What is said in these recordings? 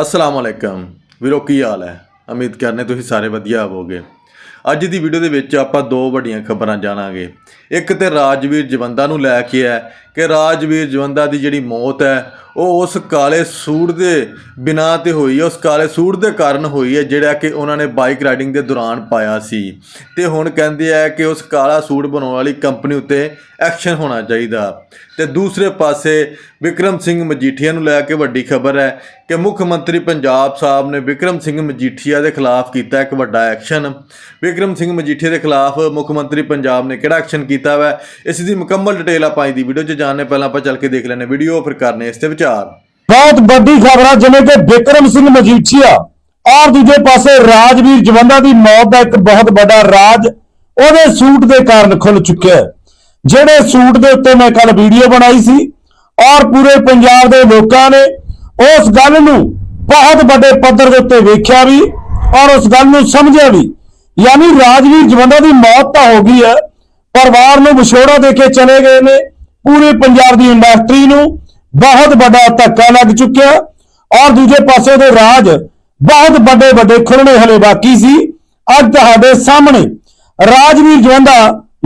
ਅਸਲਾਮ ਅਲੈਕਮ ਵੀਰੋ, ਕੀ ਹਾਲ ਹੈ? ਉਮੀਦ ਕਰਨੇ ਤੁਸੀਂ ਸਾਰੇ ਵਧੀਆ ਹੋਵੋਗੇ। ਅੱਜ ਦੀ ਵੀਡੀਓ ਦੇ ਵਿੱਚ ਆਪਾਂ ਦੋ ਵੱਡੀਆਂ ਖਬਰਾਂ ਜਾਣਾਂਗੇ। ਇੱਕ ਤੇ ਰਾਜਵੀਰ ਜਵੰਦਾ ਨੂੰ ਲੈ ਕੇ ਹੈ ਕਿ ਰਾਜਵੀਰ ਜਵੰਦਾ ਦੀ ਜਿਹੜੀ ਮੌਤ ਹੈ, ਉਹ ਉਸ ਕਾਲੇ ਸੂਟ ਦੇ ਬਿਨਾਂ ਤੇ ਹੋਈ ਹੈ, ਉਸ ਕਾਲੇ ਸੂਟ ਦੇ ਕਾਰਨ ਹੋਈ ਹੈ, ਜਿਹੜਾ ਕਿ ਉਹਨਾਂ ਨੇ ਬਾਈਕ ਰਾਈਡਿੰਗ ਦੇ ਦੌਰਾਨ ਪਾਇਆ ਸੀ। ਤੇ ਹੁਣ ਕਹਿੰਦੇ ਆ ਕਿ ਉਸ ਕਾਲਾ ਸੂਟ ਬਣਾਉਣ ਵਾਲੀ ਕੰਪਨੀ ਉੱਤੇ ਐਕਸ਼ਨ ਹੋਣਾ ਚਾਹੀਦਾ। ਤੇ ਦੂਸਰੇ ਪਾਸੇ ਵਿਕਰਮ ਸਿੰਘ ਮਜੀਠੀਆ ਨੂੰ ਲੈ ਕੇ ਵੱਡੀ ਖਬਰ ਹੈ ਕਿ ਮੁੱਖ ਮੰਤਰੀ ਪੰਜਾਬ ਸਾਹਿਬ ਨੇ ਵਿਕਰਮ ਸਿੰਘ ਮਜੀਠੀਆ ਦੇ ਖਿਲਾਫ ਕੀਤਾ ਇੱਕ ਵੱਡਾ ਐਕਸ਼ਨ। ਵਿਕਰਮ ਸਿੰਘ ਮਜੀਠੀਆ ਦੇ ਖਿਲਾਫ ਮੁੱਖ ਮੰਤਰੀ ਪੰਜਾਬ ਨੇ ਕਿਹੜਾ ਐਕਸ਼ਨ ਕੀਤਾ ਵਾ? ਇਸ ਦੀ ਮੁਕੰਮਲ ਡਿਟੇਲ ਆਪਾਂ ਅੱਜ ਦੀ ਵੀਡੀਓ 'ਚ ਜਾਣਨੇ, ਪਹਿਲਾਂ ਆਪਾਂ ਚੱਲ ਕੇ ਦੇਖ ਲੈਣੇ ਵੀਡੀਓ ਫਿਰ ਕਰਨੇ ਇਸ ਤੇ ਵਿਚਾਰ। ਬਹੁਤ ਵੱਡੀ ਖਬਰ ਹੈ ਜਿਵੇਂ ਕਿ ਵਿਕਰਮ ਸਿੰਘ ਮਜੀਠੀਆ ਔਰ ਦੂਜੇ ਪਾਸੇ ਰਾਜਵੀਰ ਜਵੰਦਾ ਦੀ ਮੌਤ ਦਾ ਇੱਕ ਬਹੁਤ ਵੱਡਾ ਰਾਜ ਉਹਦੇ ਸੂਟ ਦੇ ਕਾਰਨ ਖੁੱਲ ਚੁੱਕਿਆ ਜਿਹੜੇ ਸੂਟ ਦੇ ਉੱਤੇ ਮੈਂ ਕੱਲ ਵੀਡੀਓ ਬਣਾਈ ਸੀ ਔਰ ਪੂਰੇ ਪੰਜਾਬ ਦੇ ਲੋਕਾਂ ਨੇ ਉਸ ਗੱਲ ਨੂੰ ਬਹੁਤ ਵੱਡੇ ਪੱਧਰ ਦੇ ਉੱਤੇ ਵੇਖਿਆ ਵੀ ਔਰ ਉਸ ਗੱਲ ਨੂੰ ਸਮਝਿਆ ਵੀ। ਯਾਨੀ ਰਾਜਵੀਰ ਜਵੰਦਾ ਦੀ ਮੌਤ ਤਾਂ ਹੋ ਗਈ ਹੈ, ਪਰਿਵਾਰ ਨੂੰ ਵਿਛੋੜਾ ਦੇ ਕੇ ਚਲੇ ਗਏ ਨੇ ਪੂਰੇ ਪੰਜਾਬ ਦੀ ਇੰਡਸਟਰੀ ਨੂੰ ਬਹੁਤ ਵੱਡਾ ਧੱਕਾ ਲੱਗ ਚੁੱਕਿਆ ਔਰ ਦੂਜੇ ਪਾਸੇ ਦੇ ਰਾਜ ਬਹੁਤ ਵੱਡੇ ਵੱਡੇ ਖੁੱਲਣੇ ਹਲੇ ਬਾਕੀ ਸੀ। ਅੱਜ ਤੁਹਾਡੇ ਸਾਹਮਣੇ ਰਾਜਵੀਰ ਜਵੰਦਾ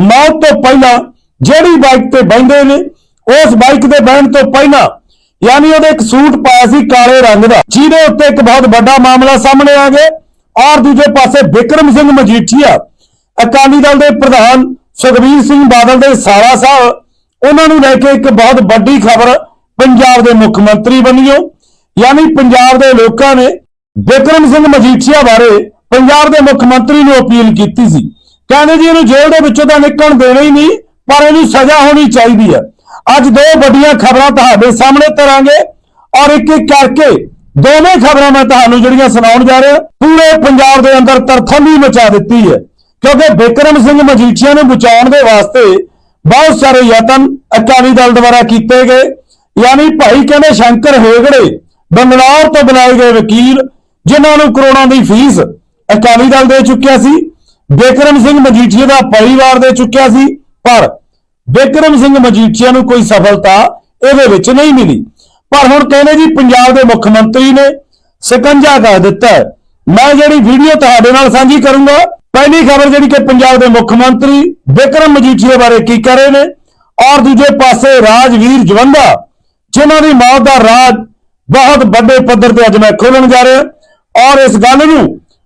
ਮੌਤ ਤੋਂ ਪਹਿਲਾਂ ਜਿਹੜੀ ਬਾਈਕ ਤੇ ਬੈਠੇ ਨੇ, ਉਸ ਬਾਈਕ ਤੇ ਬਹਿਣ ਤੋਂ ਪਹਿਲਾਂ ਯਾਨੀ ਉਹਦੇ ਇੱਕ ਸੂਟ ਪਾਇਆ ਸੀ ਕਾਲੇ ਰੰਗ ਦਾ, ਜਿਹਦੇ ਉੱਤੇ ਇੱਕ ਬਹੁਤ ਵੱਡਾ ਮਾਮਲਾ ਸਾਹਮਣੇ ਆ ਗਿਆ ਔਰ ਦੂਜੇ ਪਾਸੇ ਵਿਕਰਮ ਸਿੰਘ ਮਜੀਠੀਆ, ਅਕਾਲੀ ਦਲ ਦੇ ਪ੍ਰਧਾਨ ਸੁਖਬੀਰ ਸਿੰਘ ਬਾਦਲ ਦੇ ਸਾਰਾ ਸਾਹਿਬ ਉਹਨਾਂ ਨੂੰ ਲੈ ਕੇ ਇੱਕ ਬਹੁਤ ਵੱਡੀ ਖਬਰ ਪੰਜਾਬ ਦੇ ਮੁੱਖ ਮੰਤਰੀ ਬਣੀਓ, ਯਾਨੀ ਪੰਜਾਬ ਦੇ ਲੋਕਾਂ ਨੇ ਵਿਕਰਮ ਸਿੰਘ ਮਜੀਠੀਆ ਬਾਰੇ ਪੰਜਾਬ ਦੇ ਮੁੱਖ ਮੰਤਰੀ ਨੂੰ ਅਪੀਲ ਕੀਤੀ ਸੀ। ਕਹਿੰਦੇ ਜੀ ਇਹਨੂੰ ਜੇਲ੍ਹ ਦੇ ਵਿੱਚੋਂ ਤਾਂ ਨਿਕਲਣ ਦੇਣਾ ਹੀ ਨਹੀਂ, ਪਰ ਇਹਨੂੰ ਸਜ਼ਾ ਹੋਣੀ ਚਾਹੀਦੀ ਹੈ। ਅੱਜ ਦੋ ਵੱਡੀਆਂ ਖਬਰਾਂ ਤੁਹਾਡੇ ਸਾਹਮਣੇ ਤਰਾਂਗੇ ਔਰ ਇੱਕ ਇੱਕ ਕਰਕੇ ਦੋਵੇਂ ਖਬਰਾਂ ਮੈਂ ਤੁਹਾਨੂੰ ਜਿਹੜੀਆਂ ਸੁਣਾਉਣ ਜਾ ਰਿਹਾ, ਪੂਰੇ ਪੰਜਾਬ ਦੇ ਅੰਦਰ ਤਰਥੰਮੀ ਮਚਾ ਦਿੱਤੀ ਹੈ। ਕਿਉਂਕਿ ਵਿਕਰਮ ਸਿੰਘ ਮਜੀਠੀਆ ਨੂੰ ਬਚਾਉਣ ਦੇ ਵਾਸਤੇ ਬਹੁਤ ਸਾਰੇ ਯਤਨ ਅਕਾਲੀ ਦਲ ਦੁਆਰਾ ਕੀਤੇ ਗਏ। ਯਾਨੀ ਭਾਈ ਕਹਿੰਦੇ ਸ਼ੰਕਰ ਹੇਗੜੇ ਬੰਗਲੌਰ ਤੋਂ ਬੁਲਾਏ ਗਏ ਵਕੀਲ, ਜਿਨ੍ਹਾਂ ਨੂੰ ਕਰੋੜਾਂ ਦੀ ਫੀਸ ਅਕਾਲੀ ਦਲ ਦੇ ਚੁੱਕਿਆ ਸੀ। ਵਿਕਰਮ ਸਿੰਘ ਮਜੀਠੀਆ ਦਾ ਪਰਿਵਾਰ ਦੇ ਚੁੱਕਿਆ ਸੀ, ਪਰ ਵਿਕਰਮ ਸਿੰਘ ਮਜੀਠੀਆ ਨੂੰ ਕੋਈ ਸਫਲਤਾ ਇਹਦੇ ਵਿੱਚ ਨਹੀਂ ਮਿਲੀ। ਪਰ ਹੁਣ ਕਹਿੰਦੇ ਜੀ ਪੰਜਾਬ ਦੇ ਮੁੱਖ ਮੰਤਰੀ ਨੇ ਸਕੰਜਾ ਕਰ ਦਿੱਤਾ ਹੈ। ਮੈਂ ਜਿਹੜੀ ਵੀਡੀਓ ਤੁਹਾਡੇ ਨਾਲ ਸਾਂਝੀ ਕਰੂੰਗਾ ਪਹਿਲੀ ਖਬਰ ਜਿਹੜੀ ਕਿ ਪੰਜਾਬ ਦੇ ਮੁੱਖ ਮੰਤਰੀ ਵਿਕਰਮ ਮਜੀਠੀਆ ਬਾਰੇ ਕੀ ਕਰ ਰਹੇ ਨੇ ਔਰ ਦੂਜੇ ਪਾਸੇ ਰਾਜਵੀਰ ਜਵੰਦਾ, ਜਿਨ੍ਹਾਂ ਦੀ ਮੌਤ ਦਾ ਰਾਜ ਬਹੁਤ ਵੱਡੇ ਪੱਧਰ ਤੇ ਅੱਜ ਮੈਂ ਖੋਲਣ ਜਾ ਰਿਹਾ। ਔਰ ਇਸ ਗੱਲ ਨੂੰ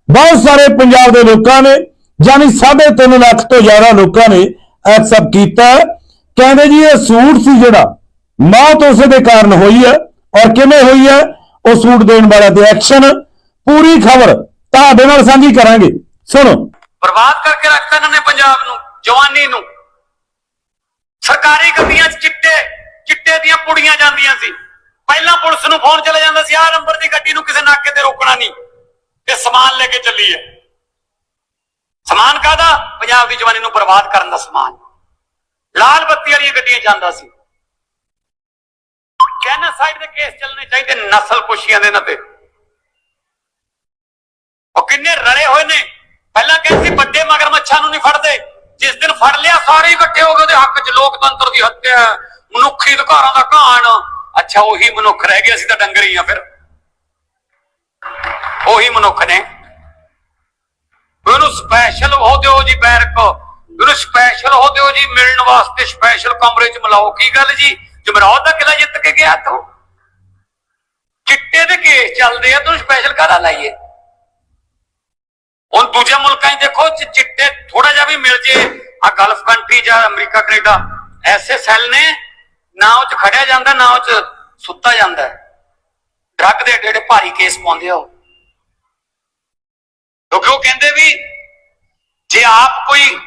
ਬਹੁਤ ਸਾਰੇ ਪੰਜਾਬ ਦੇ ਲੋਕਾਂ ਨੇ, ਯਾਨੀ 3.5 ਲੱਖ ਤੋਂ ਜ਼ਿਆਦਾ ਲੋਕਾਂ ਨੇ ਐਕਸੈਪਟ ਕੀਤਾ ਹੈ। ਕਹਿੰਦੇ ਜੀ ਇਹ ਸੂਟ ਸੀ ਜਿਹੜਾ, ਮੌਤ ਉਸੇ ਦੇ ਕਾਰਨ ਹੋਈ ਹੈ ਔਰ ਕਿਵੇਂ ਹੋਈ ਹੈ, ਉਹ ਸੂਟ ਦੇਣ ਵਾਲਾ ਤੇ ਐਕਸ਼ਨ। ਪੂਰੀ ਖਬਰ ਤੁਹਾਡੇ ਨਾਲ ਸਾਂਝੀ ਕਰਾਂਗੇ। ਸੁਣੋ। ਬਰਬਾਦ ਕਰਕੇ ਰੱਖਤਾ ਇਹਨਾਂ ਨੇ ਪੰਜਾਬ ਨੂੰ, ਜਵਾਨੀ ਨੂੰ। ਸਰਕਾਰੀ ਗੱਡੀਆਂ 'ਚ ਚਿੱਟੇ ਚਿੱਟੇ ਦੀਆਂ ਪੁੜੀਆਂ ਜਾਂਦੀਆਂ ਸੀ। ਪਹਿਲਾਂ ਪੁਲਿਸ ਨੂੰ ਫੋਨ ਚਲਾ ਜਾਂਦਾ ਸੀ, ਆਹ ਨੰਬਰ ਦੀ ਗੱਡੀ ਨੂੰ ਕਿਸੇ ਨਾਕੇ ਤੇ ਰੋਕਣਾ ਨਹੀਂ। ਇਹ ਸਮਾਨ ਲੈ ਕੇ ਚੱਲੀ ਹੈ। ਸਮਾਨ ਕਾਦਾ ਪੰਜਾਬ ਦੀ ਜਵਾਨੀ ਨੂੰ ਬਰਬਾਦ ਕਰਨ ਦਾ ਸਮਾਨ। ਲਾਲ ਬੱਤੀ ਵਾਲੀਆਂ ਗੱਡੀਆਂ ਜਾਂਦਾ ਸੀ। ਜੈਨੋਸਾਈਡ ਦੇ ਕੇਸ ਚੱਲਣੇ ਚਾਹੀਦੇ ਨਸਲ ਕੁਸ਼ੀਆਂ ਦੇ ਇਹਨਾਂ ਤੇ। ਉਹ ਕਿੰਨੇ ਰਲੇ ਹੋਏ ਨੇ? ਪਹਿਲਾਂ ਕਹਿੰਦੇ ਸੀ, ਵੱਡੇ ਮਗਰਮੱਛਾਂ ਨੂੰ ਨਹੀਂ ਫੜਦੇ। ਜਿਸ ਦਿਨ ਫੜ ਲਿਆ, ਸਾਰੇ ਇਕੱਠੇ ਹੋ ਗਏ, ਉਹਦੇ ਹੱਕ 'ਚ ਲੋਕਤੰਤਰ ਦੀ ਹੱਤਿਆ ਮਨੁੱਖੀ ਅਧਿਕਾਰਾਂ ਦਾ ਘਾਣ। ਅੱਛਾ, ਉਹੀ ਮਨੁੱਖ ਰਹਿ ਗਿਆ ਅਸੀਂ ਤਾਂ ਡੰਗਰ ਹੀ ਆ ਫਿਰ। ਉਹੀ ਮਨੁੱਖ ਨੇ। ਉਹਨੂੰ ਸਪੈਸ਼ਲ ਉਹ ਦਿਓ ਜੀ, ਬੈਰਕ। ਉਹਨੂੰ ਸਪੈਸ਼ਲ ਉਹ ਦਿਓ ਜੀ, ਮਿਲਣ ਵਾਸਤੇ ਸਪੈਸ਼ਲ ਕਮਰੇ 'ਚ ਮਿਲਾਓ। ਕੀ ਗੱਲ ਜੀ? ਜਮਰੌਦ ਦਾ ਕਿਲਾ ਜਿੱਤ ਕੇ ਗਿਆ ਤੂੰ ਚਿੱਟੇ ਦੇ ਕੇਸ ਚੱਲਦੇ ਆ, ਤੂੰ ਸਪੈਸ਼ਲ ਕਾਹਦਾ ਲਾਈਏ? ਹੁਣ ਦੂਜੇ ਮੁਲਕਾਂ 'ਚ ਦੇਖੋ ਚਿੱਟੇ ਥੋੜਾ ਜਿਹਾ ਵੀ ਮਿਲ ਜੇ। ਆ ਗਲਫ ਕੰਟਰੀ ਜਾਂ ਅਮਰੀਕਾ, ਕੈਨੇਡਾ, ਐਸੇ ਸੈੱਲ ਨੇ, ਨਾ ਉਹ 'ਚ ਖੜਿਆ ਜਾਂਦਾ, ਨਾ ਉਹ 'ਚ ਸੁੱਤਾ ਜਾਂਦਾ। ਡਰੱਗ ਦੇ ਏਡੇ ਏਡੇ ਭਾਰੀ ਕੇਸ ਪਾਉਂਦੇ ਆ ਉਹ। ਕਿਉਂਕਿ ਉਹ ਕਹਿੰਦੇ ਵੀ, ਜੇ ਆਪ ਕੋਈ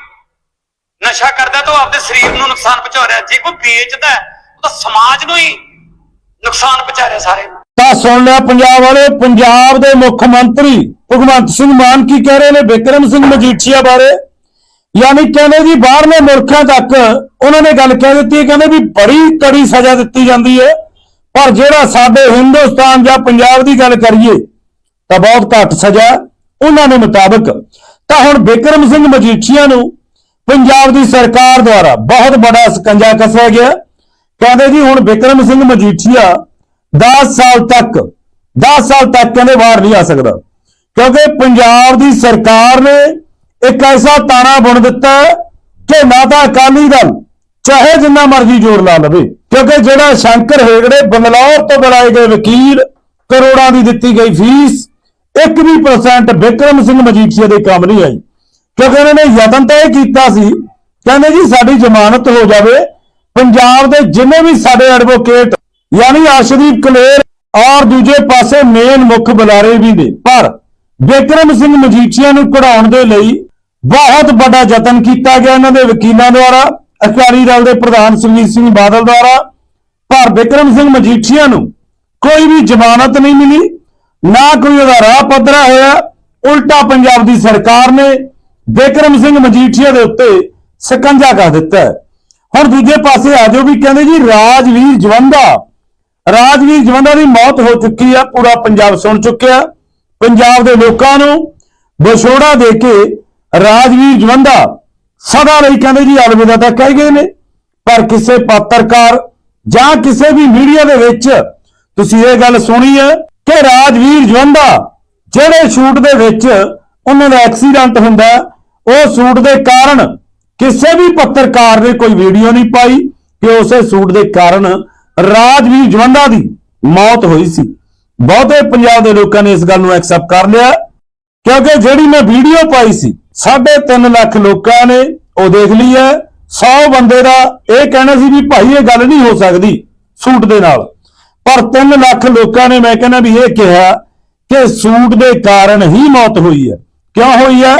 ਨਸ਼ਾ ਕਰਦਾ ਤਾਂ ਉਹ ਆਪਦੇ ਸਰੀਰ ਨੂੰ ਨੁਕਸਾਨ ਪਹੁੰਚਾ ਰਿਹਾ। ਜੇ ਕੋਈ ਵੇਚਦਾ, ਉਹ ਤਾਂ ਸਮਾਜ ਨੂੰ ਹੀ ਨੁਕਸਾਨ ਪਹੁੰਚਾ ਰਿਹਾ ਸਾਰੇ ਨੂੰ। ਤਾਂ ਸੁਣ ਲਿਆ ਪੰਜਾਬ ਵਾਲੇ, ਪੰਜਾਬ ਦੇ ਮੁੱਖ ਮੰਤਰੀ ਭਗਵੰਤ ਸਿੰਘ ਮਾਨ ਕੀ ਕਹਿ ਰਹੇ ਨੇ? ਵਿਕਰਮ ਸਿੰਘ ਮਜੀਠੀਆ ਬਾਰੇ। ਯਾਨੀ ਕਹਿੰਦੇ ਜੀ ਬਾਹਰਲੇ ਮੁਲਕਾਂ ਤੱਕ ਉਹਨਾਂ ਨੇ ਗੱਲ ਕਹਿ ਦਿੱਤੀ ਕਹਿੰਦੇ ਵੀ ਬੜੀ ਕੜੀ ਸਜ਼ਾ ਦਿੱਤੀ ਜਾਂਦੀ ਹੈ। ਪਰ ਜਿਹੜਾ ਸਾਡੇ ਹਿੰਦੁਸਤਾਨ ਜਾਂ ਪੰਜਾਬ ਦੀ ਗੱਲ ਕਰੀਏ, ਤਾਂ ਬਹੁਤ ਘੱਟ ਸਜ਼ਾ ਉਹਨਾਂ ਦੇ ਮੁਤਾਬਕ। ਤਾਂ ਹੁਣ ਵਿਕਰਮ ਸਿੰਘ ਮਜੀਠੀਆ ਨੂੰ ਪੰਜਾਬ ਦੀ ਸਰਕਾਰ ਦੁਆਰਾ ਬਹੁਤ ਬੜਾ ਸਕੰਜਾ ਕੱਸਿਆ ਗਿਆ। ਕਹਿੰਦੇ ਜੀ ਹੁਣ ਵਿਕਰਮ ਸਿੰਘ ਮਜੀਠੀਆ 10 ਸਾਲ ਤੱਕ 10 ਸਾਲ ਤੱਕ ਕਹਿੰਦੇ ਬਾਹਰ ਨਹੀਂ ਆ ਸਕਦਾ। ਕਿਉਂਕਿ ਪੰਜਾਬ ਦੀ ਸਰਕਾਰ ਨੇ ਇੱਕ ਐਸਾ ਤਾਣਾ ਬੁਣ ਦਿੱਤਾ ਕਿ ਨਾ ਤਾਂ ਅਕਾਲੀ ਦਲ ਚਾਹੇ ਜਿੰਨਾ ਮਰਜ਼ੀ ਜ਼ੋਰ ਲਾ ਲਵੇ, ਕਿਉਂਕਿ ਜਿਹੜਾ ਸ਼ੰਕਰ ਹੇਗੜੇ ਬੰਗਲੌਰ ਤੋਂ ਬੁਲਾਏ ਗਏ ਵਕੀਲ ਕਰੋੜਾਂ ਦੀ ਦਿੱਤੀ ਗਈ ਫੀਸ 1 ਵੀ percent ਵਿਕਰਮ ਸਿੰਘ ਮਜੀਠੀਆ ਦੇ ਕੰਮ ਨਹੀਂ ਆਈ। ਕਿਉਂਕਿ ਉਹਨਾਂ ਨੇ ਯਤਨ ਤਾਂ ਇਹ ਕੀਤਾ ਸੀ, ਕਹਿੰਦੇ ਜੀ ਸਾਡੀ ਜ਼ਮਾਨਤ ਹੋ ਜਾਵੇ, ਪੰਜਾਬ ਦੇ ਜਿੰਨੇ ਵੀ ਸਾਡੇ ਐਡਵੋਕੇਟ ਯਾਨੀ ਅਰਸ਼ਦੀਪ ਕਲੇਰ ਔਰ ਦੂਜੇ ਪਾਸੇ ਮੇਨ ਮੁੱਖ ਬੁਲਾਰੇ ਵੀ ਨੇ। ਪਰ ਵਿਕਰਮ ਸਿੰਘ ਮਜੀਠੀਆ ਨੂੰ ਕਢਾਉਣ ਦੇ ਲਈ ਬਹੁਤ ਵੱਡਾ ਯਤਨ ਕੀਤਾ ਗਿਆ ਇਹਨਾਂ ਦੇ ਵਕੀਲਾਂ ਦੁਆਰਾ ਅਕਾਲੀ ਦਲ ਦੇ ਪ੍ਰਧਾਨ ਸੁਖਜੀਤ ਸਿੰਘ ਬਾਦਲ ਦੁਆਰਾ। ਪਰ ਵਿਕਰਮ ਸਿੰਘ ਮਜੀਠੀਆ ਨੂੰ ਕੋਈ ਵੀ ਜ਼ਮਾਨਤ ਨਹੀਂ ਮਿਲੀ, ਨਾ ਕੋਈ ਉਹਦਾ ਰਾਹ ਪੱਧਰਾ ਹੋਇਆ। ਉਲਟਾ ਪੰਜਾਬ ਦੀ ਸਰਕਾਰ ਨੇ ਵਿਕਰਮ ਸਿੰਘ ਮਜੀਠੀਆ ਦੇ ਉੱਤੇ ਸਕੰਜਾ ਕਰ ਦਿੱਤਾ। ਹੈ ਹੁਣ ਦੂਜੇ ਪਾਸੇ ਆ ਜਾਓ ਵੀ ਕਹਿੰਦੇ ਜੀ ਰਾਜਵੀਰ ਜਵੰਦਾ ਰਾਜਵੀਰ ਜਵੰਦਾ ਦੀ ਮੌਤ ਹੋ ਚੁੱਕੀ ਆ, ਪੂਰਾ ਪੰਜਾਬ ਸੁਣ ਚੁੱਕਿਆ। ਪੰਜਾਬ ਦੇ ਲੋਕਾਂ ਨੂੰ ਵਿਛੋੜਾ ਦੇ ਕੇ ਰਾਜਵੀਰ ਜਵੰਦਾ ਸਦਾ ਲਈ ਕਹਿੰਦੇ ਜੀ ਅਲਵਿਦਾ ਤਾਂ ਕਹਿ ਗਏ ਨੇ, ਪਰ ਕਿਸੇ ਪੱਤਰਕਾਰ ਜਾਂ ਕਿਸੇ ਵੀ ਮੀਡੀਆ ਦੇ ਵਿੱਚ ਤੁਸੀਂ ਇਹ ਗੱਲ ਸੁਣੀ ਹੈ ਕਿ ਰਾਜਵੀਰ ਜਵੰਦਾ ਜਿਹੜੇ ਸ਼ੂਟ ਦੇ ਵਿੱਚ ਉਹਨਾਂ ਦਾ ਐਕਸੀਡੈਂਟ ਹੁੰਦਾ ਉਹ ਸ਼ੂਟ ਦੇ ਕਾਰਨ ਕਿਸੇ ਵੀ ਪੱਤਰਕਾਰ ਨੇ ਕੋਈ ਵੀਡੀਓ ਨਹੀਂ ਪਾਈ ਕਿ ਉਸੇ ਸ਼ੂਟ ਦੇ ਕਾਰਨ ਰਾਜਵੀਰ ਜਵੰਦਾ ਦੀ ਮੌਤ ਹੋਈ ਸੀ। ਬਹੁਤੇ ਪੰਜਾਬ ਦੇ ਲੋਕਾਂ ਨੇ ਇਸ ਗੱਲ ਨੂੰ ਐਕਸੈਪਟ ਕਰ ਲਿਆ, ਕਿਉਂਕਿ ਜਿਹੜੀ ਮੈਂ ਵੀਡੀਓ ਪਾਈ ਸੀ 3.5 ਲੱਖ ਲੋਕਾਂ ਨੇ ਉਹ ਦੇਖ ਲਈ ਹੈ। 100 ਬੰਦੇ ਦਾ ਇਹ ਕਹਿਣਾ ਸੀ ਵੀ ਭਾਈ ਇਹ ਗੱਲ ਨਹੀਂ ਹੋ ਸਕਦੀ ਸੂਟ ਦੇ ਨਾਲ। ਪਰ 3 ਲੱਖ ਲੋਕਾਂ ਨੇ ਮੈਂ ਕਹਿੰਦਾ ਵੀ ਇਹ ਕਿਹਾ ਕਿ ਸੂਟ ਦੇ ਕਾਰਨ ਹੀ ਮੌਤ ਹੋਈ ਹੈ। ਕਿਉਂ ਹੋਈ ਹੈ?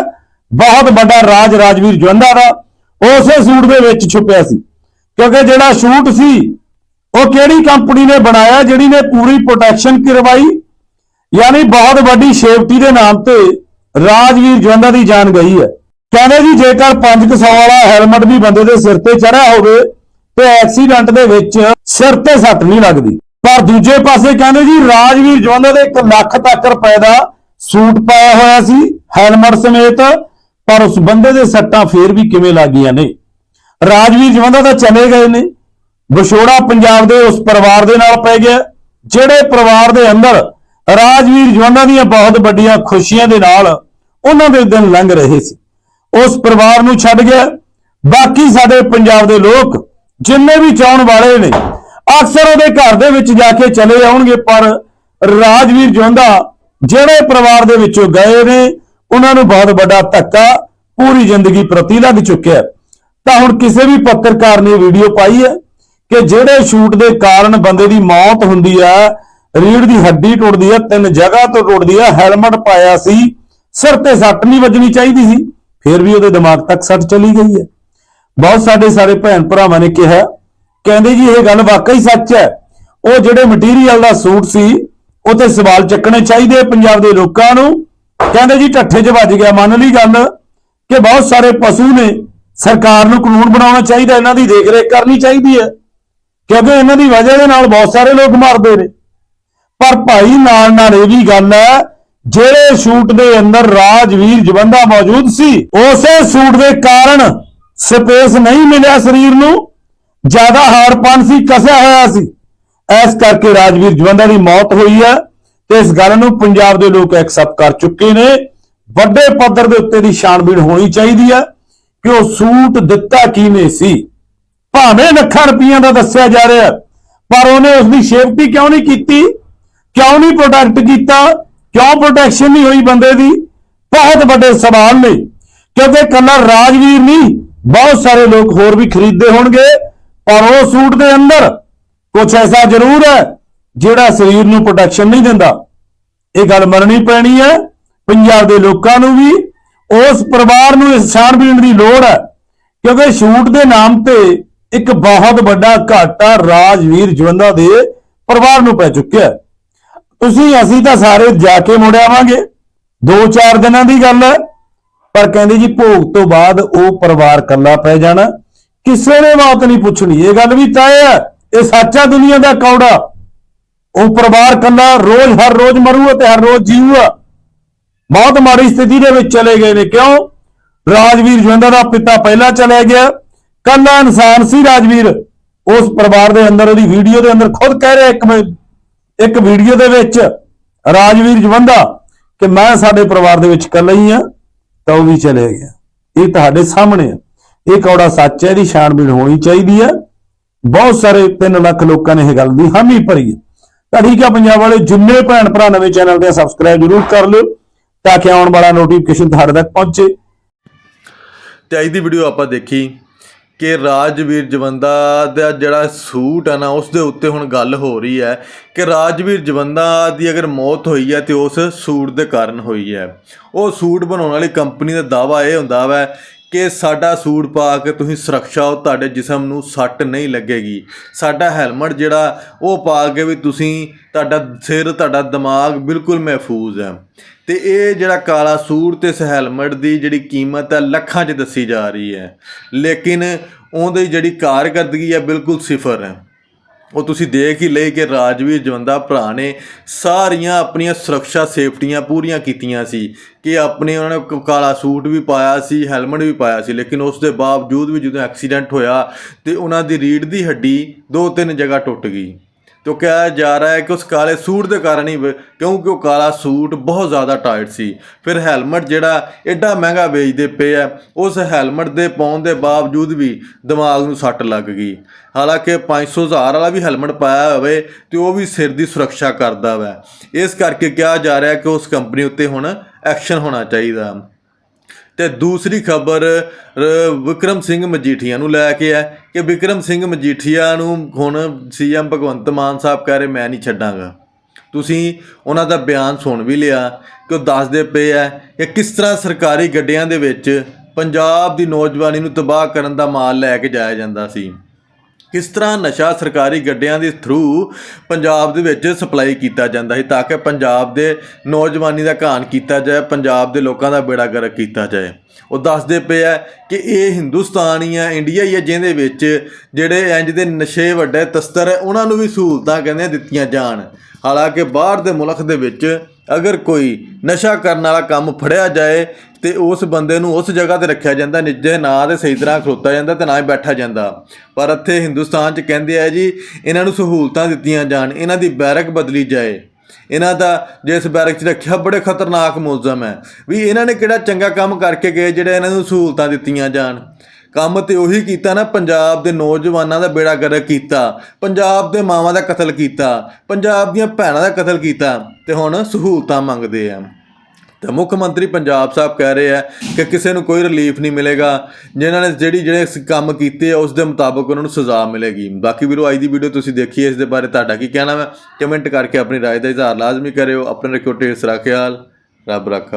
ਬਹੁਤ ਵੱਡਾ ਰਾਜ ਰਾਜਵੀਰ ਜਵੰਦਾ ਦਾ ਉਸੇ ਸੂਟ ਦੇ ਵਿੱਚ ਛੁਪਿਆ ਸੀ। ਕਿਉਂਕਿ ਜਿਹੜਾ ਸ਼ੂਟ ਸੀ ਉਹ ਕਿਹੜੀ ਕੰਪਨੀ ਨੇ ਬਣਾਇਆ, ਜਿਹੜੀ ਨੇ ਪੂਰੀ ਪ੍ਰੋਟੈਕਸ਼ਨ ਕਰਵਾਈ? ਯਾਨੀ ਬਹੁਤ ਵੱਡੀ ਸੇਫਟੀ ਦੇ ਨਾਮ ਤੇ ਰਾਜਵੀਰ ਜਵੰਦਾ ਦੀ ਜਾਨ ਗਈ ਹੈ। ਕਹਿੰਦੇ ਜੀ, ਜੇਕਰ 500 ਵਾਲਾ ਹੈਲਮਟ ਵੀ ਬੰਦੇ ਦੇ ਸਿਰ ਤੇ ਚੜਿਆ ਹੋਵੇ, ਤੇ ਐਕਸੀਡੈਂਟ ਦੇ ਵਿੱਚ ਸਿਰ ਤੇ ਸੱਟ ਨਹੀਂ ਲੱਗਦੀ। ਪਰ ਦੂਜੇ ਪਾਸੇ ਕਹਿੰਦੇ ਜੀ, ਰਾਜਵੀਰ ਜਵੰਦਾ ਦੇ 1 ਲੱਖ ਤੱਕ ਰੁਪਏ ਦਾ ਸੂਟ ਪਾਇਆ ਹੋਇਆ ਸੀ ਹੈਲਮਟ ਸਮੇਤ, ਪਰ ਉਸ ਬੰਦੇ ਦੇ ਸੱਟਾਂ ਫੇਰ ਵੀ ਕਿਵੇਂ ਲੱਗੀਆਂ ਨੇ? ਰਾਜਵੀਰ ਜਵੰਦਾ ਤਾਂ ਚਲੇ ਗਏ ਨੇ। ਵਿਛੋੜਾ ਪੰਜਾਬ ਦੇ ਉਸ ਪਰਿਵਾਰ ਦੇ ਨਾਲ ਪੈ ਗਿਆ, ਜਿਹੜੇ ਪਰਿਵਾਰ ਦੇ ਅੰਦਰ ਰਾਜਵੀਰ ਜਵਾਨਾਂ ਦੀਆਂ ਬਹੁਤ ਵੱਡੀਆਂ ਖੁਸ਼ੀਆਂ ਦੇ ਨਾਲ ਉਹਨਾਂ ਦੇ ਦਿਨ ਲੰਘ ਰਹੇ ਸੀ। ਉਸ ਪਰਿਵਾਰ ਨੂੰ ਛੱਡ ਗਿਆ। ਬਾਕੀ ਸਾਡੇ ਪੰਜਾਬ ਦੇ ਲੋਕ ਜਿੰਨੇ ਵੀ ਚਾਹਣ ਵਾਲੇ ਨੇ, ਅਕਸਰ ਉਹਦੇ ਘਰ ਦੇ ਵਿੱਚ ਜਾ ਕੇ ਚਲੇ ਆਉਣਗੇ, ਪਰ ਰਾਜਵੀਰ ਜਵੰਦਾ ਜਿਹੜੇ ਪਰਿਵਾਰ ਦੇ ਵਿੱਚੋਂ ਗਏ ਨੇ, ਉਹਨਾਂ ਨੂੰ ਬਹੁਤ ਵੱਡਾ ਧੱਕਾ ਪੂਰੀ ਜ਼ਿੰਦਗੀ ਪ੍ਰਤੀ ਲੱਗ ਚੁੱਕਿਆ। ਤਾਂ ਹੁਣ ਕਿਸੇ ਵੀ ਪੱਤਰਕਾਰ ਨੇ ਵੀਡੀਓ ਪਾਈ ਹੈ। ਕਿ ਜਿਹੜੇ ਸ਼ੂਟ ਦੇ ਕਾਰਨ ਬੰਦੇ ਦੀ ਮੌਤ ਹੁੰਦੀ ਆ ਰੀੜ ਦੀ ਹੱਡੀ ਟੁੱਟਦੀ ਆ, ਤਿੰਨ ਜਗ੍ਹਾ ਤੋਂ ਟੁੱਟਦੀ ਆ, ਹੈਲਮਟ ਪਾਇਆ ਸੀ, ਸਿਰ ਤੇ ਸੱਟ ਨਹੀਂ ਵੱਜਣੀ ਚਾਹੀਦੀ ਸੀ, ਫਿਰ ਵੀ ਉਹਦੇ ਦਿਮਾਗ ਤੱਕ ਸੱਟ ਚਲੀ ਗਈ ਹੈ। ਬਹੁਤ ਸਾਡੇ ਸਾਰੇ ਭੈਣ ਭਰਾਵਾਂ ਨੇ ਕਿਹਾ, ਕਹਿੰਦੇ ਜੀ ਇਹ ਗੱਲ ਵਾਕਈ ਸੱਚ ਹੈ, ਉਹ ਜਿਹੜੇ ਮਟੀਰੀਅਲ ਦਾ ਸੂਟ ਸੀ ਉਹ ਤੇ ਸਵਾਲ ਚੱਕਣੇ ਚਾਹੀਦੇ ਪੰਜਾਬ ਦੇ ਲੋਕਾਂ ਨੂੰ। ਕਹਿੰਦੇ ਜੀ ਢੱਠੇ 'ਚ ਵੱਜ ਗਿਆ, ਮੰਨ ਲਈ ਗੱਲ, ਕਿ ਬਹੁਤ ਸਾਰੇ ਪਸ਼ੂ ਨੇ, ਸਰਕਾਰ ਨੂੰ ਕਾਨੂੰਨ ਬਣਾਉਣਾ ਚਾਹੀਦਾ, ਇਹਨਾਂ ਦੀ ਦੇਖਰੇਖ ਕਰਨੀ ਚਾਹੀਦੀ ਹੈ। ਕਿਉਂਕਿ ਇਹਨਾਂ ਦੀ ਵਜ੍ਹਾ ਦੇ ਨਾਲ ਬਹੁਤ ਸਾਰੇ ਲੋਕ ਮਰਦੇ ਨੇ। ਪਰ ਭਾਈ ਨਾਲ ਨਾਲ ਇਹ ਵੀ ਗੱਲ ਹੈ, ਜਿਹੜੇ ਸ਼ੂਟ ਦੇ ਅੰਦਰ ਰਾਜਵੀਰ ਜਵੰਦਾ ਮੌਜੂਦ ਸੀ, ਉਸੇ ਸ਼ੂਟ ਦੇ ਕਾਰਨ ਸਪੇਸ ਨਹੀਂ ਮਿਲਿਆ ਸਰੀਰ ਨੂੰ, ਜ਼ਿਆਦਾ ਹਾਰਪਨ ਸੀ, ਕਸਿਆ ਹੋਇਆ ਸੀ। ਇਸ ਕਰਕੇ ਰਾਜਵੀਰ ਜਵੰਦਾ ਦੀ ਮੌਤ ਹੋਈ ਹੈ ਤੇ ਇਸ ਗੱਲ ਨੂੰ ਪੰਜਾਬ ਦੇ ਲੋਕ ਐਕਸੈਪਟ ਕਰ ਚੁੱਕੇ ਨੇ। ਵੱਡੇ ਪੱਧਰ ਦੇ ਉੱਤੇ ਦੀ ਛਾਣਬੀਣ ਹੋਣੀ ਚਾਹੀਦੀ ਹੈ ਕਿ ਉਹ ਸੂਟ ਦਿੱਤਾ ਕਿਵੇਂ ਸੀ। ਭਾਵੇਂ ਲੱਖਾਂ ਰੁਪਈਆਂ ਦਾ ਦੱਸਿਆ ਜਾ ਰਿਹਾ ਪਰ ਉਹਨੇ ਉਸ ਦੀ ਸੇਫਟੀ ਕਿਉਂ ਨਹੀਂ ਕੀਤੀ? ਕਿਉਂ ਨਹੀਂ ਪ੍ਰੋਟੈਕਟ ਕੀਤਾ? ਕਿਉਂ ਪ੍ਰੋਟੈਕਸ਼ਨ ਨਹੀਂ ਹੋਈ ਬੰਦੇ ਦੀ? ਬਹੁਤ ਵੱਡੇ ਸਵਾਲ ਨੇ, ਕਿਉਂਕਿ ਕੱਲਾ ਰਾਜਵੀਰ ਨਹੀਂ, ਬਹੁਤ ਸਾਰੇ ਲੋਕ ਹੋਰ ਵੀ ਖਰੀਦਦੇ ਹੋਣਗੇ, ਪਰ ਉਹ ਸੂਟ ਦੇ ਅੰਦਰ ਕੁਝ ਐਸਾ ਜ਼ਰੂਰ ਹੈ, ਜਿਹੜਾ ਸਰੀਰ ਨੂੰ ਪ੍ਰੋਟੈਕਸ਼ਨ ਨਹੀਂ ਦਿੰਦਾ। ਇਹ ਗੱਲ ਮੰਨਣੀ ਪੈਣੀ ਹੈ, ਪੰਜਾਬ ਦੇ ਲੋਕਾਂ ਨੂੰ ਵੀ, ਉਸ ਪਰਿਵਾਰ ਨੂੰ ਇਸ ਛਾਣਬੀਣ ਦੀ ਲੋੜ ਹੈ, ਕਿਉਂਕਿ ਸ਼ੂਟ ਦੇ ਨਾਮ ਤੇ ਇੱਕ ਬਹੁਤ ਵੱਡਾ ਘਾਟਾ ਰਾਜਵੀਰ ਜਵੰਦਾ ਦੇ ਪਰਿਵਾਰ ਨੂੰ ਪੈ ਚੁੱਕਿਆ ਤੁਸੀਂ, ਅਸੀਂ ਤਾਂ ਸਾਰੇ ਜਾ ਕੇ ਮੁੜ ਆਵਾਂਗੇ। ਦੋ ਚਾਰ ਦਿਨਾਂ ਦੀ ਗੱਲ ਹੈ, ਪਰ ਕਹਿੰਦੇ ਜੀ ਭੋਗ ਤੋਂ ਬਾਅਦ ਉਹ ਪਰਿਵਾਰ ਕੱਲਾ ਪੈ ਜਾਣਾ। ਕਿਸੇ ਨੇ ਬਾਤ ਨਹੀਂ ਪੁੱਛਣੀ। ਇਹ ਗੱਲ ਵੀ ਤੈਅ ਹੈ, ਇਹ ਸੱਚਾ ਦੁਨੀਆ ਦਾ ਕੌੜਾ। ਉਹ ਪਰਿਵਾਰ ਕੱਲਾ ਰੋਜ਼, ਹਰ ਰੋਜ਼ ਮਰੂਗਾ ਤੇ ਹਰ ਰੋਜ਼ ਜੀਊਗਾ। ਬਹੁਤ ਮਾੜੀ ਸਥਿਤੀ ਦੇ ਵਿੱਚ ਚਲੇ ਗਏ ਨੇ। ਕਿਉਂ? ਰਾਜਵੀਰ ਜਵੰਦਾ ਦਾ ਪਿਤਾ ਪਹਿਲਾਂ ਚਲੇ ਗਿਆ। ਕੱਲਾ ਇਨਸਾਨ ਸੀ ਰਾਜਵੀਰ, ਉਸ ਪਰਿਵਾਰ ਦੇ ਅੰਦਰ, ਉਹਦੀ ਵੀਡੀਓ ਦੇ ਅੰਦਰ ਖੁਦ ਕਹਿ ਰਿਹਾ ਇੱਕ ਇੱਕ ਵੀਡੀਓ ਦੇ ਵਿੱਚ ਰਾਜਵੀਰ ਜਵੰਦਾ ਕਿ ਮੈਂ ਸਾਡੇ ਪਰਿਵਾਰ ਦੇ ਵਿੱਚ ਇਕੱਲਾ ਹੀ ਆ ਤਾਂ ਉਹ ਵੀ ਚਲੇ ਗਿਆ। ਇਹ ਤੁਹਾਡੇ ਸਾਹਮਣੇ ਆ। ਇਹ ਕੌੜਾ ਸੱਚ ਹੈ, ਇਹਦੀ ਛਾਣਬੀਣ ਹੋਣੀ ਚਾਹੀਦੀ ਹੈ। ਬਹੁਤ ਸਾਰੇ 3 ਲੱਖ ਲੋਕਾਂ ਨੇ ਇਹ ਗੱਲ ਦੀ ਹਾਮੀ ਭਰੀ ਹੈ। ਤਾਂ ਠੀਕ ਹੈ, ਪੰਜਾਬ ਵਾਲੇ ਜਿੰਨੇ ਭੈਣ ਭਰਾ ਨਵੇਂ ਚੈਨਲ ਤੇ ਸਬਸਕ੍ਰਾਈਬ ਜ਼ਰੂਰ ਕਰ ਲਿਓ, ਤਾਂ ਕਿ ਆਉਣ ਵਾਲਾ ਨੋਟੀਫਿਕੇਸ਼ਨ ਤੁਹਾਡੇ ਤੱਕ ਪਹੁੰਚੇ। ਤੇ ਅੱਜ ਦੀ ਵੀਡੀਓ ਆਪਾਂ ਦੇਖੀ ਕਿ ਰਾਜਵੀਰ ਜਵੰਦਾ ਦਾ ਜਿਹੜਾ ਸੂਟ ਆ ਨਾ ਉਸ ਦੇ ਉੱਤੇ ਹੁਣ ਗੱਲ ਹੋ ਰਹੀ ਹੈ ਕਿ ਰਾਜਵੀਰ ਜਵੰਦਾ ਦੀ ਅਗਰ ਮੌਤ ਹੋਈ ਹੈ ਤੇ ਉਸ ਸੂਟ ਦੇ ਕਾਰਨ ਹੋਈ ਹੈ। ਉਹ ਸੂਟ ਬਣਾਉਣ ਵਾਲੀ ਕੰਪਨੀ ਦਾ ਦਾਵਾ ਇਹ ਹੁੰਦਾ ਵਾ ਕਿ ਸਾਡਾ ਸੂਟ ਪਾ ਕੇ ਤੁਸੀਂ ਸੁਰੱਖਿਆ ਹੋ, ਤੁਹਾਡੇ ਜਿਸਮ ਨੂੰ ਸੱਟ ਨਹੀਂ ਲੱਗੇਗੀ। ਸਾਡਾ ਹੈਲਮਟ ਜਿਹੜਾ, ਉਹ ਪਾ ਕੇ ਵੀ ਤੁਸੀਂ ਤੁਹਾਡਾ ਸਿਰ, ਤੁਹਾਡਾ ਦਿਮਾਗ ਬਿਲਕੁਲ ਮਹਿਫੂਜ਼ ਹੈ। ਤੇ ਇਹ ਜਿਹੜਾ ਕਾਲਾ ਸੂਟ ਤੇ ਇਸ ਹੈਲਮਟ ਦੀ ਜਿਹੜੀ ਕੀਮਤ ਹੈ ਲੱਖਾਂ 'ਚ ਦੱਸੀ ਜਾ ਰਹੀ ਹੈ। ਲੇਕਿਨ ਉਹਦੀ ਜਿਹੜੀ ਕਾਰਗਰਦਗੀ ਹੈ ਬਿਲਕੁਲ ਸਿਫਰ ਹੈ। ਉਹ ਤੁਸੀਂ ਦੇਖ ਹੀ ਲਈ ਕਿ ਰਾਜਵੀਰ ਜਵੰਦਾ ਭਰਾ ਨੇ ਸਾਰੀਆਂ ਆਪਣੀਆਂ ਸੁਰੱਖਿਆ ਸੇਫਟੀਆਂ ਪੂਰੀਆਂ ਕੀਤੀਆਂ ਸੀ ਕਿ ਆਪਣੇ ਉਹਨਾਂ ਨੇ ਕ- ਕਾਲਾ ਸੂਟ ਵੀ ਪਾਇਆ ਸੀ, ਹੈਲਮਟ ਵੀ ਪਾਇਆ ਸੀ, ਲੇਕਿਨ ਉਸ ਦੇ ਬਾਵਜੂਦ ਵੀ ਜਦੋਂ ਐਕਸੀਡੈਂਟ ਹੋਇਆ ਤੇ ਉਹਨਾਂ ਦੀ ਰੀੜ ਦੀ ਹੱਡੀ ਦੋ ਤਿੰਨ ਜਗ੍ਹਾ ਟੁੱਟ ਗਈ। ਤੋ ਕਿਹਾ ਜਾ ਰਿਹਾ ਹੈ ਕਿ ਉਸ ਕਾਲੇ ਸੂਟ ਦੇ ਕਾਰਨ ਹੀ ਕਿਉਂਕਿ ਉਹ ਕਾਲਾ ਸੂਟ ਬਹੁਤ ਜ਼ਿਆਦਾ ਟਾਈਟ ਸੀ। ਫਿਰ ਹੈਲਮਟ ਜਿਹੜਾ ਐਡਾ ਮਹਿੰਗਾ ਵੇਚਦੇ ਪਏ ਆ, ਉਸ ਹੈਲਮਟ ਦੇ ਪਾਉਣ ਦੇ ਬਾਵਜੂਦ ਵੀ ਦਿਮਾਗ ਨੂੰ ਸੱਟ ਲੱਗ ਗਈ। ਹਾਲਾਂਕਿ 500 ਹਜ਼ਾਰ ਵਾਲਾ ਵੀ ਹੈਲਮਟ ਪਾਇਆ ਹੋਵੇ ਤੇ ਉਹ ਵੀ ਸਿਰ ਦੀ ਸੁਰੱਖਿਆ ਕਰਦਾ ਵੈ। ਇਸ ਕਰਕੇ ਕਿਹਾ ਜਾ ਰਿਹਾ ਕਿ ਉਸ ਕੰਪਨੀ ਉੱਤੇ ਹੁਣ ਐਕਸ਼ਨ ਹੋਣਾ ਚਾਹੀਦਾ। ਤੇ ਦੂਸਰੀ ਖਬਰ ਵਿਕਰਮ ਸਿੰਘ ਮਜੀਠੀਆ ਨੂੰ ਲੈ ਕੇ ਹੈ ਕਿ ਵਿਕਰਮ ਸਿੰਘ ਮਜੀਠੀਆ ਨੂੰ ਹੁਣ ਸੀਐਮ ਭਗਵੰਤ ਮਾਨ ਸਾਹਿਬ ਕਹਿ ਰਹੇ, ਮੈਂ ਨਹੀਂ ਛੱਡਾਂਗਾ। ਤੁਸੀਂ ਉਹਨਾਂ ਦਾ ਬਿਆਨ ਸੁਣ ਵੀ ਲਿਆ ਕਿ ਉਹ ਦੱਸਦੇ ਪਏ ਹੈ ਕਿ ਕਿਸ ਤਰ੍ਹਾਂ ਸਰਕਾਰੀ ਗੱਡੀਆਂ ਦੇ ਵਿੱਚ ਪੰਜਾਬ ਦੀ ਨੌਜਵਾਨੀ ਨੂੰ ਤਬਾਹ ਕਰਨ ਦਾ ਮਾਲ ਲੈ ਕੇ ਜਾਇਆ ਜਾਂਦਾ ਸੀ। ਕਿਸ ਤਰ੍ਹਾਂ ਨਸ਼ਾ ਸਰਕਾਰੀ ਗੱਡਿਆਂ ਦੇ ਥਰੂ ਪੰਜਾਬ ਦੇ ਵਿੱਚ ਸਪਲਾਈ ਕੀਤਾ ਜਾਂਦਾ ਸੀ ਤਾਂ ਕਿ ਪੰਜਾਬ ਦੇ ਨੌਜਵਾਨੀ ਦਾ ਘਾਣ ਕੀਤਾ ਜਾਏ, ਪੰਜਾਬ ਦੇ ਲੋਕਾਂ ਦਾ ਬੇੜਾ ਗਰਕ ਕੀਤਾ ਜਾਏ। ਉਹ ਦੱਸਦੇ ਪਏ ਆ ਕਿ ਇਹ ਹਿੰਦੁਸਤਾਨ ਹੀ ਆ, ਇੰਡੀਆ ਹੀ ਆ, ਜਿਹਦੇ ਵਿੱਚ ਜਿਹੜੇ ਇੰਜ ਦੇ ਨਸ਼ੇ ਵੱਡੇ ਤਸਤਰ ਹੈ ਉਹਨਾਂ ਨੂੰ ਵੀ ਸਹੂਲਤਾਂ ਕਹਿੰਦੇ ਦਿੱਤੀਆਂ ਜਾਣ। ਹਾਲਾਂਕਿ ਬਾਹਰ ਦੇ ਮੁਲਕ ਦੇ ਵਿੱਚ ਅਗਰ ਕੋਈ ਨਸ਼ਾ ਕਰਨ ਵਾਲਾ ਕੰਮ ਫੜਿਆ ਜਾਏ ਤੇ ਉਸ ਬੰਦੇ ਨੂੰ ਉਸ ਜਗ੍ਹਾ ਤੇ ਰੱਖਿਆ ਜਾਂਦਾ, ਨਿੱਜੇ ਨਾ ਤੇ ਸਹੀ ਤਰ੍ਹਾਂ ਖਲੋਤਾ ਜਾਂਦਾ ਤੇ ਨਾ ਹੀ ਬੈਠਾ ਜਾਂਦਾ। ਪਰ ਇੱਥੇ ਹਿੰਦੁਸਤਾਨ 'ਚ ਕਹਿੰਦੇ ਆ ਜੀ, ਇਹਨਾਂ ਨੂੰ ਸਹੂਲਤਾਂ ਦਿੱਤੀਆਂ ਜਾਣ, ਇਹਨਾਂ ਦੀ ਬੈਰਕ ਬਦਲੀ ਜਾਏ। ਇਹਨਾਂ ਦਾ ਜਿਸ ਬੈਰਕ 'ਚ ਰੱਖਿਆ ਬੜੇ ਖਤਰਨਾਕ ਮੁਲਜ਼ਮ ਹੈ। ਵੀ ਇਹਨਾਂ ਨੇ ਕਿਹੜਾ ਚੰਗਾ ਕੰਮ ਕਰਕੇ ਗਏ, ਜਿਹੜੇ ਇਹਨਾਂ ਨੂੰ ਸਹੂਲਤਾਂ ਦਿੱਤੀਆਂ ਜਾਣ? ਕੰਮ ਤੇ ਉਹੀ ਕੀਤਾ ਨਾ ਪੰਜਾਬ ਦੇ ਨੌਜਵਾਨਾਂ ਦਾ ਬੇੜਾ ਗਰਕ ਕੀਤਾ ਪੰਜਾਬ ਦੇ ਮਾਵਾਂ ਦਾ ਕਤਲ ਕੀਤਾ ਪੰਜਾਬ ਦੀਆਂ ਭੈਣਾਂ ਦਾ ਕਤਲ ਕੀਤਾ ਤੇ ਹੁਣ ਸਹੂਲਤਾਂ ਮੰਗਦੇ ਆ ਤੇ ਮੁੱਖ ਮੰਤਰੀ ਪੰਜਾਬ ਸਾਹਿਬ ਕਹਿ ਰਹੇ ਆ ਕਿ ਕਿਸੇ ਨੂੰ ਕੋਈ ਰਿਲੀਫ ਨਹੀਂ ਮਿਲੇਗਾ ਜਿਨ੍ਹਾਂ ਨੇ ਜਿਹੜੀ ਜਿਹੜੇ ਸ- ਕੰਮ ਕੀਤੇ ਆ ਉਸ ਦੇ ਮੁਤਾਬਕ ਉਹਨਾਂ ਨੂੰ ਸਜ਼ਾ ਮਿਲੇਗੀ ਬਾਕੀ ਵੀਰੋ ਅੱਜ ਦੀ ਵੀਡੀਓ ਤੁਸੀਂ ਦੇਖੀ ਹੈ ਇਸ ਦੇ ਬਾਰੇ ਤੁਹਾਡਾ ਕੀ ਕਹਿਣਾ ਹੈ ਕਮੈਂਟ ਕਰਕੇ ਆਪਣੀ رائے ਦਾ ਇਜ਼ਹਾਰ ਲਾਜ਼ਮੀ ਕਰਿਓ ਆਪਣੇ ਰੱਖਿਓ ਢੇਰ ਸਾਰਾ ਖਿਆਲ ਰੱਬ ਰੱਖਾ